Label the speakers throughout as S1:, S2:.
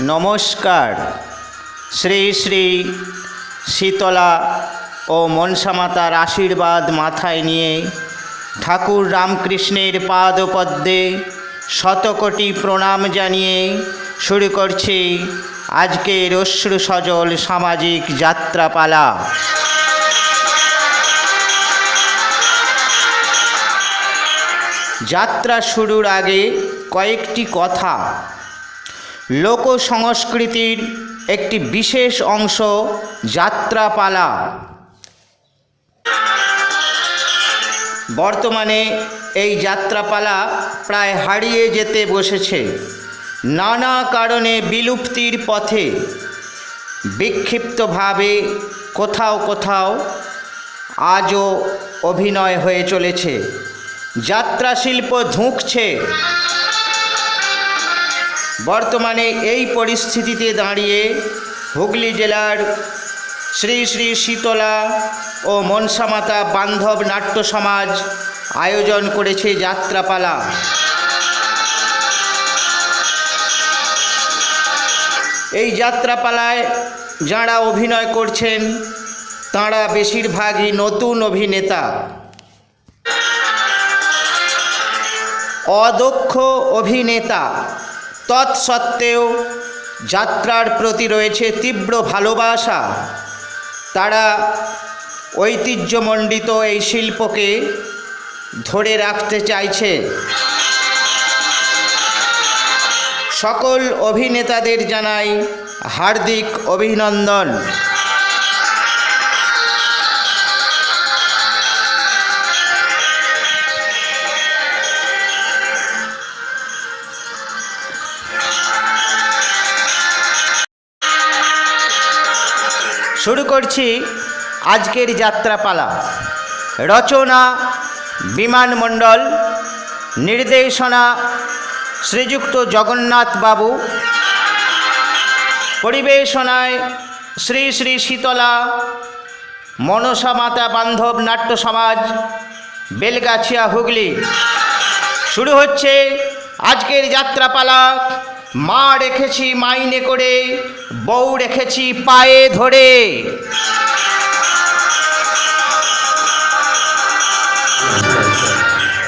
S1: নমস্কার। শ্রী শ্রী শীতলা ও মনসামাতার আশীর্বাদ মাথায় নিয়ে ঠাকুর রামকৃষ্ণের পাদপদ্মে শতকোটি প্রণাম জানিয়ে শুরু করছি আজকের অশ্রু সজল সামাজিক যাত্রাপালা। যাত্রা শুরুর আগে কয়েকটি কথা। লোক সংস্কৃতির একটি বিশেষ অংশ যাত্রাপালা। বর্তমানে এই যাত্রাপালা প্রায় হারিয়ে যেতে বসেছে। নানা কারণে বিলুপ্তির পথে বিক্ষিপ্তভাবে কোথাও কোথাও আজও অভিনয় হয়ে চলেছে। যাত্রা শিল্প ধুঁকছে। বর্তমানে এই পরিস্থিতিতে দাঁড়িয়ে হুগলি জেলার শ্রী শ্রী শীতলা ও মনসামাতা বান্ধব নাট্য সমাজ আয়োজন করেছে যাত্রাপালা। এই যাত্রাপালায় যাঁরা অভিনয় করছেন, তাঁরা বেশিরভাগই নতুন অভিনেতা। অদক্ষ অভিনেতা। তৎসত্ত্বেও যাত্রার প্রতি রয়েছে তীব্র ভালোবাসা। তারা ঐতিহ্যমণ্ডিত এই শিল্পকে ধরে রাখতে চাইছে। সকল অভিনেতাদের জানাই হার্দিক অভিনন্দন। শুরু করছি আজকের যাত্রাপালা। রচনা বিমান মণ্ডল, নির্দেশনা শ্রীযুক্ত জগন্নাথ বাবু, পরিবেশনায় শ্রী শ্রী শীতলা, মনসা মাতা বান্ধব নাট্য সমাজ, বেলগাছিয়া হুগলি। শুরু হচ্ছে আজকের যাত্রাপালা। মা রেখেছি মাইনে করে, বউ রেখেছি পায়ে ধরে।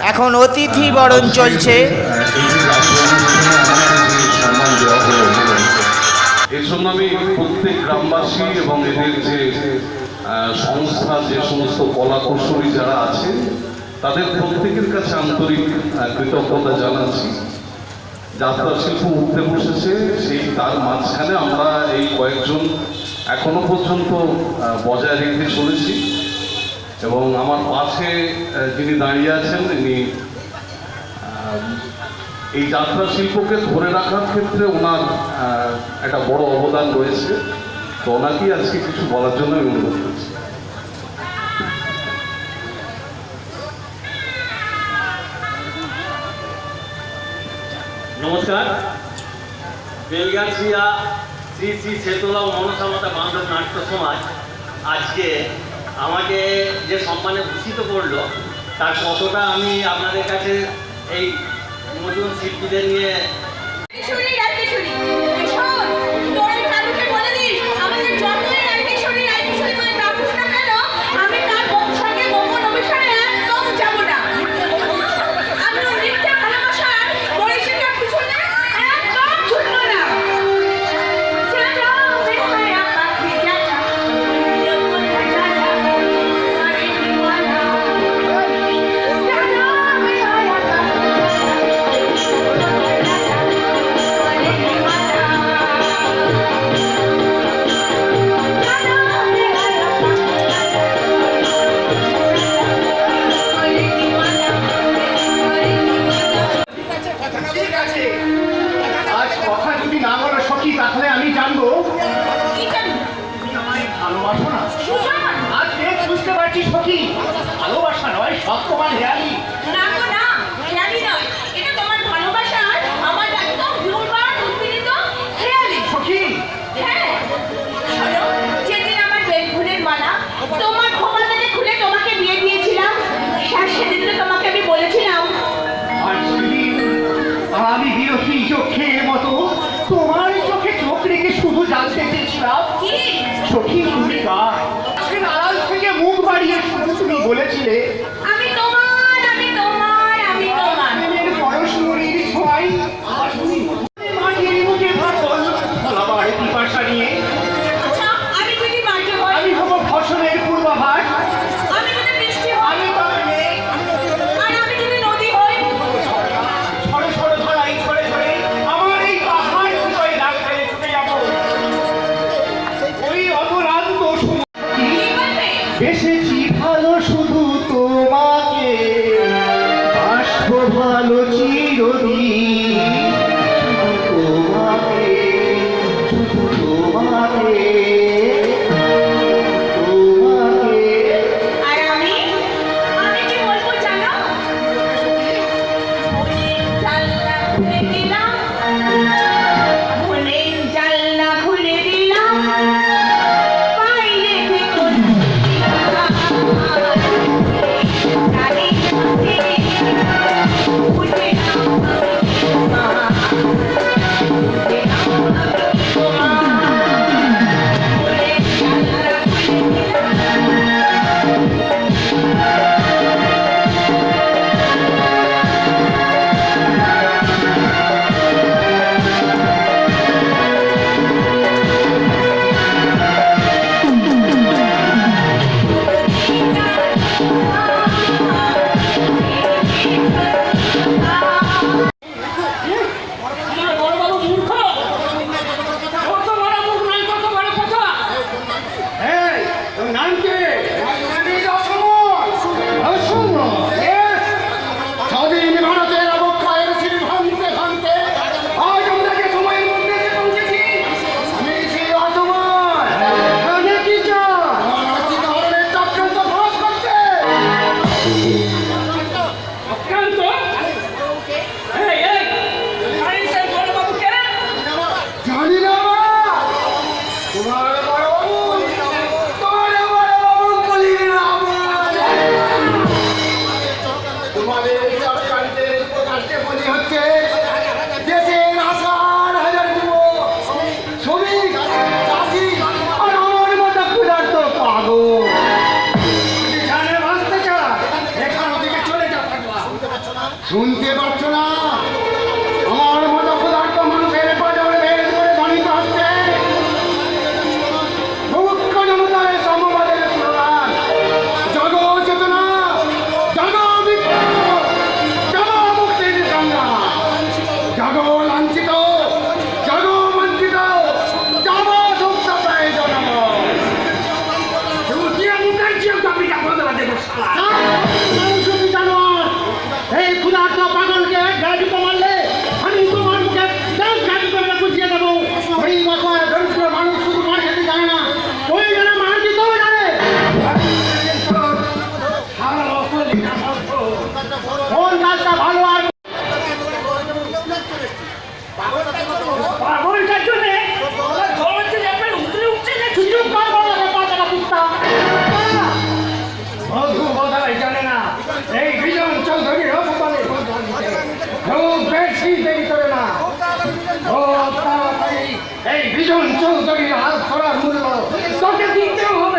S1: এখন অতিথি বরণ চলছে।
S2: জন্য আমি প্রত্যেক গ্রামবাসী এবং এদের যে যে সমস্ত কলা কৌশলী যারা আছেন, তাদের প্রত্যেকের কাছে আন্তরিক কৃতজ্ঞতা জানাচ্ছি। যাত্রা শিল্প উঠতে বসেছে সেই তার মাঝখানে আমরা এই কয়েকজন এখনও পর্যন্ত বজায় রেখে চলেছি। এবং আমার পাশে যিনি দাঁড়িয়ে আছেন আহ, এই যাত্রা শিল্পকে ধরে রাখার ক্ষেত্রে ওনার একটা বড় অবদান রয়েছে। তো ওনাকেই আজকে কিছু বলার জন্য অনুরোধ করছি।
S3: নমস্কার। বেলগাছিয়া শ্রী শ্রী শেতলা ও মনসামতা বান্ধব নাট্য সমাজ আজকে আমাকে যে সম্মানে ভূষিত করল, তার কতটা আমি আপনাদের কাছে এই নতুন শিল্পীদের নিয়ে
S4: you. Stop. এই
S5: বিজন চৌধুরীর হাত ধরা মূল্য। তোকে দিতে হবে।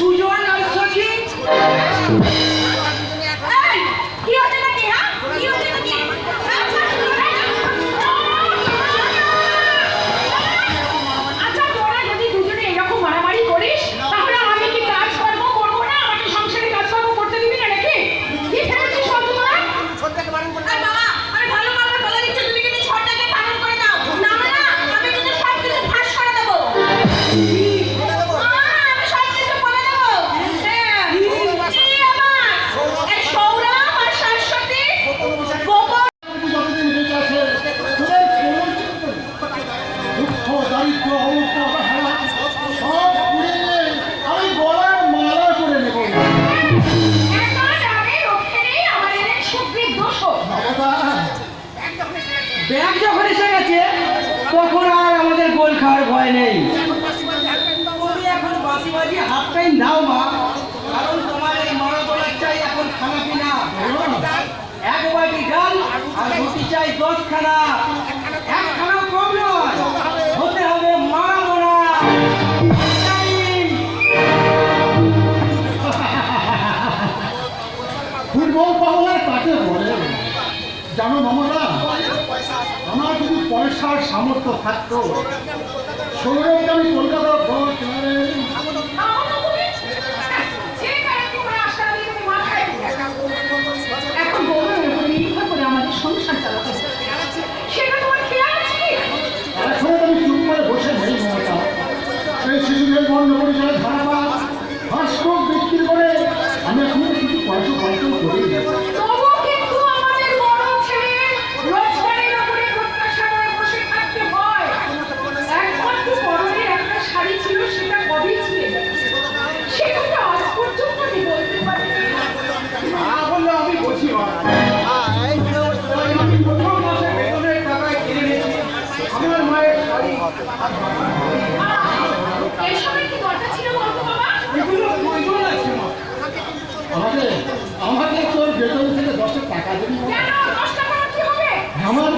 S5: To
S6: your la উপায় নেই।
S7: হাফ টাইম দাও মা। কারণ তোমার এই মরদলার চাই এখন খানা পিনা এক বাটি ডাল আর রুটি চাই দশখানা। একখানা কম নয়। হতে হবে মারা মোড়া
S5: ফুটবল পাওয়ার তাকে বলে? জানো মমতা আমার যদি পয়সার সামর্থ্য থাকতো সৌরভ আমি
S7: কলকাতা আমার